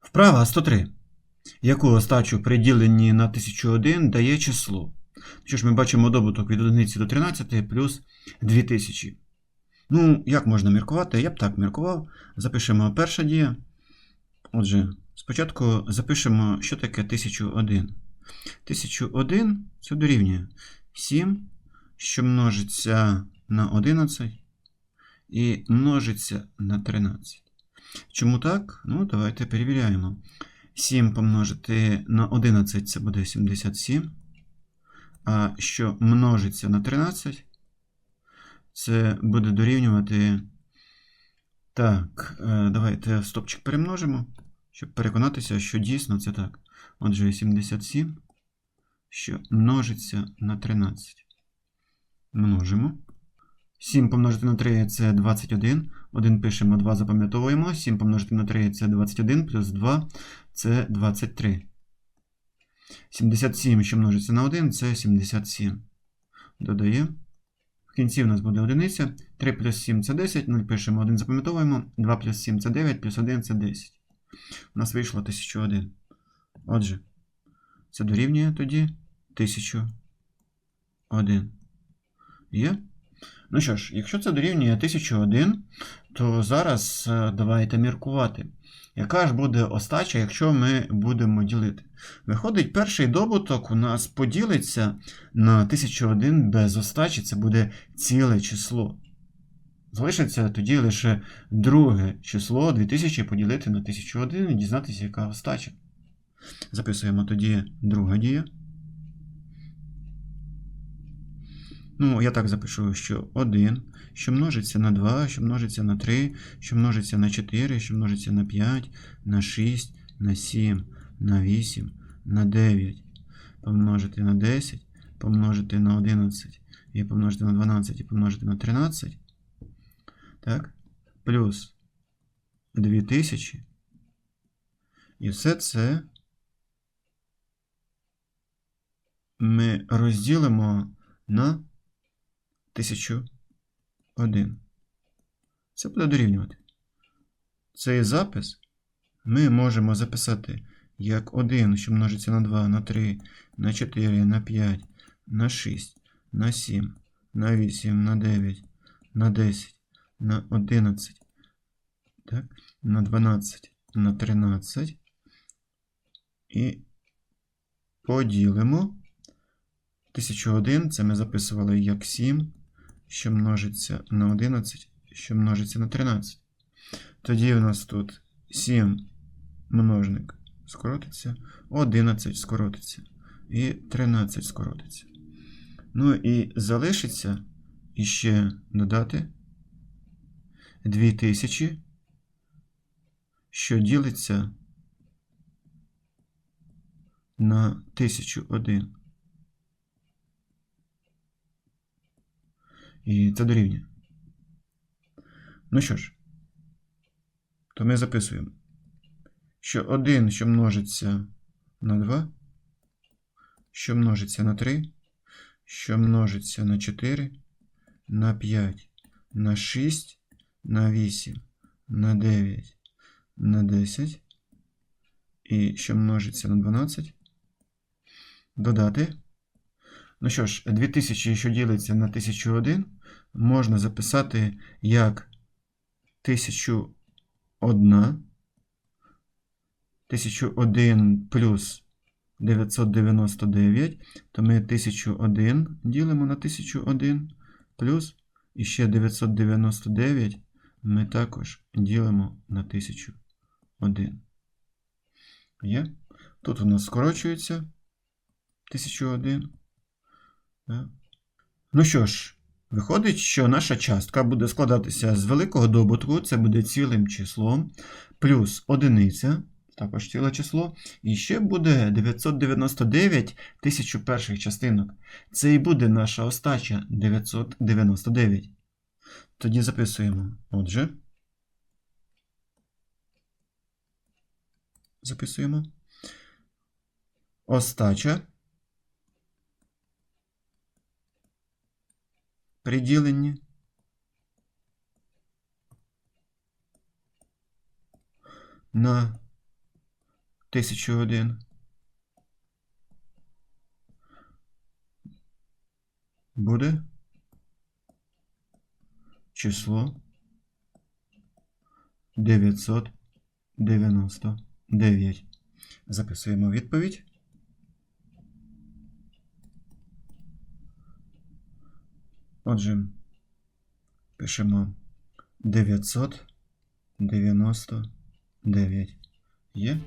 Вправа 103. Яку остачу при діленні на 1001 дає число? Що ж, ми бачимо добуток від 1 до 13 плюс 2000. Ну, як можна міркувати? Я б так міркував. Запишемо перша дія. Отже, спочатку запишемо, що таке 1001. 1001 це дорівнює 7, що множиться на 11 і множиться на 13. Чому так? Ну, давайте перевіряємо. 7 помножити на 11 це буде 77. А що множиться на 13, це буде дорівнювати. Так, е, давайте стопчик перемножимо, щоб переконатися, що дійсно це так. Отже, 77, що множиться на 13. Множимо. 7 помножити на 3 це 21. 1 пишемо, 2 запам'ятовуємо. 7 помножити на 3 це 21, плюс 2 це 23. 77, що множиться на 1, це 77. Додаємо. В кінці в нас буде одиниця. 3 плюс 7 це 10. 0 пишемо, 1 запам'ятовуємо. 2 плюс 7 це 9, плюс 1 це 10. У нас вийшло 1001. Отже, це дорівнює тоді 1001. Є? Ну що ж, якщо це дорівнює 1001, то зараз е, давайте міркувати. Яка ж буде остача, якщо ми будемо ділити? Виходить, перший добуток у нас поділиться на 1001 без остачі, це буде ціле число. Залишиться тоді лише друге число 2000 поділити на 1001 і дізнатися, яка остача. Записуємо тоді друга дія. Ну, я так запишу, що 1, що множиться на 2, що множиться на 3, що множиться на 4, що множиться на 5, на 6, на 7, на 8, на 9, помножити на 10, помножити на 11, і помножити на 12, і помножити на 13. Так? Плюс 2000. І все це ми розділимо на 1001. Це буде дорівнювати. Цей запис ми можемо записати як 1, що множиться на 2, на 3, на 4, на 5, на 6, на 7, на 8, на 9, на 10, на 11, так? на 12, на 13. І поділимо. 1001 це ми записували як 7, що множиться на 11, що множиться на 13. Тоді у нас тут 7 множник скоротиться, 11 скоротиться і 13 скоротиться. Ну і залишиться іще додати 2000, що ділиться на 1001. І це дорівнює. Ну що ж, то ми записуємо, що 1, що множиться на 2, що множиться на 3, що множиться на 4, на 5, на 6, на 8, на 9, на 10, і що множиться на 12, додати. Ну що ж, 2000, що ділиться на 1001, можна записати як 1001, 1001 плюс 999, то ми 1001 ділимо на 1001 плюс і ще 999 ми також ділимо на 1001. Є? Тут у нас скорочується 1001. Ну що ж, виходить, що наша частка буде складатися з великого добутку, це буде цілим числом, плюс одиниця, також ціле число, і ще буде 999 тисячу перших частинок. Це і буде наша остача 999. Тоді записуємо. Отже. Записуємо. Остача. При діленні на 1001. Буде число 999. Записуємо відповідь. Отже, пишемо 999. Є.